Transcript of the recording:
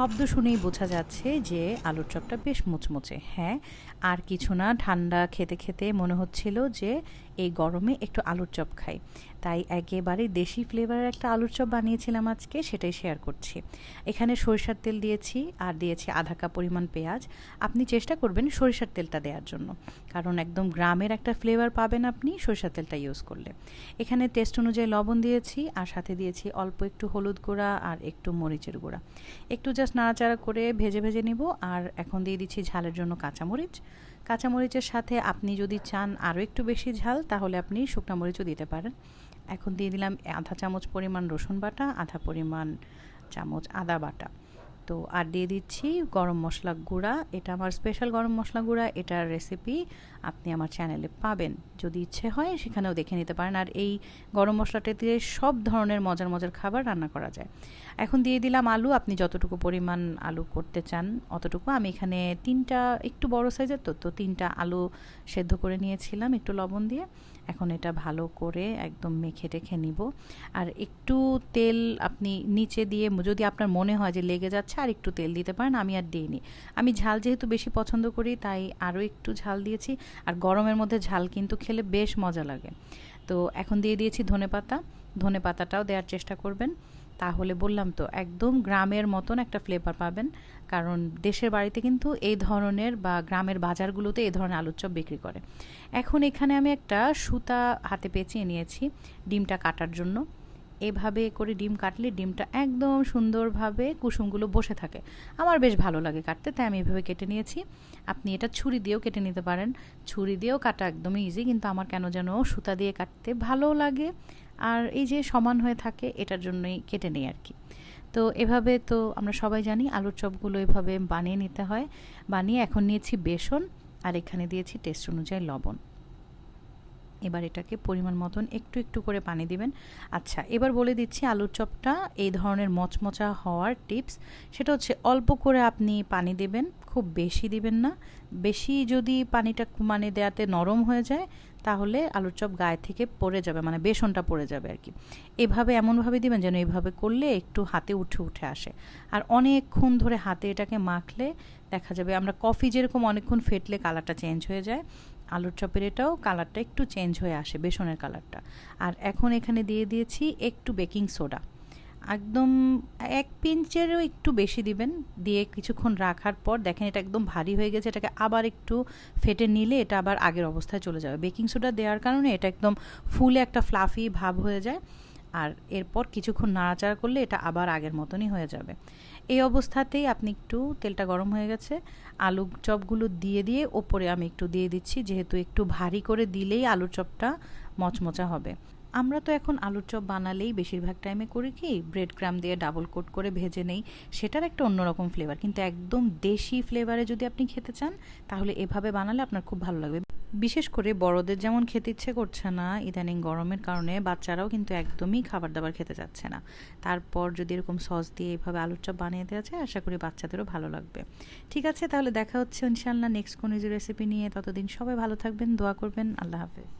শব্দ শুনেই বোঝা যাচ্ছে যে আলুর চপটা বেশ মুচমুচে। হ্যাঁ আর কিছু না, ঠান্ডা খেতে খেতে মনে হচ্ছিল যে এই গরমে একটু আলুর চপ খাই। তাই একেবারে দেশি ফ্লেভারের একটা আলুর চপ বানিয়েছিলাম আজকে, সেটাই শেয়ার করছি। এখানে সরিষার তেল দিয়েছি আর দিয়েছি আধা কাপ পরিমাণ পেঁয়াজ। আপনি চেষ্টা করবেন সরিষার তেলটা দেওয়ার জন্য। কারণ একদম গ্রামের একটা ফ্লেভার পাবেন আপনি সরিষার তেলটা ইউজ করলে। এখানে টেস্ট অনুযায়ী লবণ দিয়েছি আর সাথে দিয়েছি অল্প একটু হলুদ গুঁড়া আর একটু মরিচের গুঁড়া। একটু জাস্ট নাড়াচাড়া করে ভেজে ভেজে নিব আর এখন দিয়ে দিচ্ছি ঝালের জন্য কাঁচামরিচ। কাঁচামরিচের সাথে আপনি যদি চান আরও একটু বেশি ঝাল, তাহলে আপনি শুকনা মরিচও দিতে পারেন। এখন দিয়ে দিলাম আধা চামচ পরিমাণ রসুন বাটা, আধা পরিমাণ চামচ আদা বাটা। তো আর দিয়ে দিচ্ছি গরম মশলা গুঁড়া। এটা আমার স্পেশাল গরম মশলা গুঁড়া, এটার রেসিপি আপনি আমার চ্যানেলে পাবেন। যদি ইচ্ছে হয় সেখানেও দেখে নিতে পারেন। আর এই গরম মশলাটা দিয়ে সব ধরনের মজার মজার খাবার রান্না করা যায়। এখন দিয়ে দিলাম আলু। আপনি যতটুকু পরিমাণ আলু করতে চান অতটুকু। আমি এখানে তিনটা, একটু বড় সাইজের তো তো তিনটা আলু সেদ্ধ করে নিয়েছিলাম একটু লবণ দিয়ে। এখন এটা ভালো করে একদম মেখে টেখে নিব। আর একটু তেল আপনি নিচে দিয়ে, যদি আপনার মনে হয় যে লেগে যাচ্ছে আর একটু তেল দিতে পারেন, আমি আর দিইনি। আমি ঝাল যেহেতু বেশি পছন্দ করি, তাই আরও একটু ঝাল দিয়েছি। আর গরমের মধ্যে ঝাল কিন্তু খেলে বেশ মজা লাগে। তো এখন দিয়ে দিয়েছি ধনে পাতা। ধনে পাতাটাও দেওয়ার চেষ্টা করবেন। তাহলে বললাম তো, একদম গ্রামের মতন একটা ফ্লেভার পাবেন। কারণ দেশের বাড়িতে কিন্তু এই ধরনের বা গ্রামের বাজারগুলোতে এই ধরনের আলুর চপ বিক্রি করে। এখন এখানে আমি একটা সুতা হাতে পেঁচিয়ে নিয়েছি, ডিমটা কাটার জন্য। এভাবে করে ডিম কাটলে ডিমটা একদম সুন্দরভাবে কুসুমগুলো বসে থাকে। আমার বেশ ভালো লাগে কাটতে, তাই আমি এভাবে কেটে নিয়েছি। আপনি এটা ছুরি দিয়েও কেটে নিতে পারেন। ছুরি দিয়েও কাটা একদমই ইজি কিন্তু আমার কেন যেন সুতা দিয়ে কাটতে ভালো লাগে। আর এই যে সমান হয়ে থাকে, এটার জন্যই কেটে নেই আর কি। তো এভাবে তো আমরা সবাই জানি আলুর চপগুলো এভাবে বানিয়ে নিতে হয়। বানিয়ে এখন নিয়েছি বেসন, আর এখানে দিয়েছি টেস্ট অনুযায়ী লবণ। এবার এটাকে পরিমাণ মতন একটু একটু করে পানি দিবেন। আচ্ছা এবার বলে দিচ্ছি আলুর চপটা, এই ধরনের মচমচা হওয়ার টিপস। সেটা হচ্ছে অল্প করে আপনি পানি দেবেন, খুব বেশি দিবেন না। বেশি যদি পানিটা মানে দেওয়াতে নরম হয়ে যায়, তাহলে আলুর চপ গায়ে থেকে পড়ে যাবে মানে বেসনটা পড়ে যাবে আর কি। এভাবে এমনভাবে দিবেন যেন এইভাবে করলে একটু হাতে উঠে উঠে আসে। আর অনেকক্ষণ ধরে হাতে এটাকে মাখলে দেখা যাবে আমরা কফি যেরকম অনেকক্ষণ ফেটলে কালারটা চেঞ্জ হয়ে যায় আলুর চপের এটাও কালারটা একটু চেঞ্জ হয়ে আসে, বেসনের কালারটা আর এখন এখানে দিয়ে দিয়েছি একটু বেকিং সোডা একদম এক পিঞ্চেরও একটু বেশি দিবেন, দিয়ে কিছুক্ষণ রাখার পর দেখেন এটা একদম ভারী হয়ে গেছে, এটাকে আবার একটু ফেটে নিলে এটা আবার আগের অবস্থায় চলে যাবে। বেকিং সোডা দেওয়ার কারণে এটা একদম ফুলে একটা ফ্লাফি ভাব হয়ে যায়, আর এরপর কিছুক্ষণ নাড়াচাড়া করলে এটা আবার আগের মতনই হয়ে যাবে। এই অবস্থাতেই আপনি একটু তেলটা গরম হয়ে গেছে। আলু চপগুলো দিয়ে দিয়ে ওপরে আমি একটু দিয়ে দিচ্ছি, যেহেতু একটু ভারী করে দিলেই আলুর চপটা মচমচা হবে। আমরা তো এখন আলুর চপ বানালেই বেশিরভাগ টাইমে করি কি ব্রেড ক্রাম দিয়ে ডাবল কোট করে ভেজে নেই। সেটার একটা অন্যরকম ফ্লেভার কিন্তু একদম দেশি ফ্লেভারে যদি আপনি খেতে চান, তাহলে এভাবে বানালে আপনার খুব ভালো লাগবে। বিশেষ করে বড়দের যেমন খেতে ইচ্ছে করছে না, ইদানিং গরমের কারণে বাচ্চারাও কিন্তু একদমই খাবার দাবার খেতে চাচ্ছে না। তারপর যদি এরকম সস দিয়ে এইভাবে আলুর চপ বানিয়ে দেওয়া যায়, আশা করি বাচ্চাদেরও ভালো লাগবে। ঠিক আছে, তাহলে দেখা হচ্ছে ইনশাল্লাহ নেক্সট কোনো রেসিপি নিয়ে। ততদিন সবাই ভালো থাকবেন, দোয়া করবেন, আল্লাহ হাফেজ।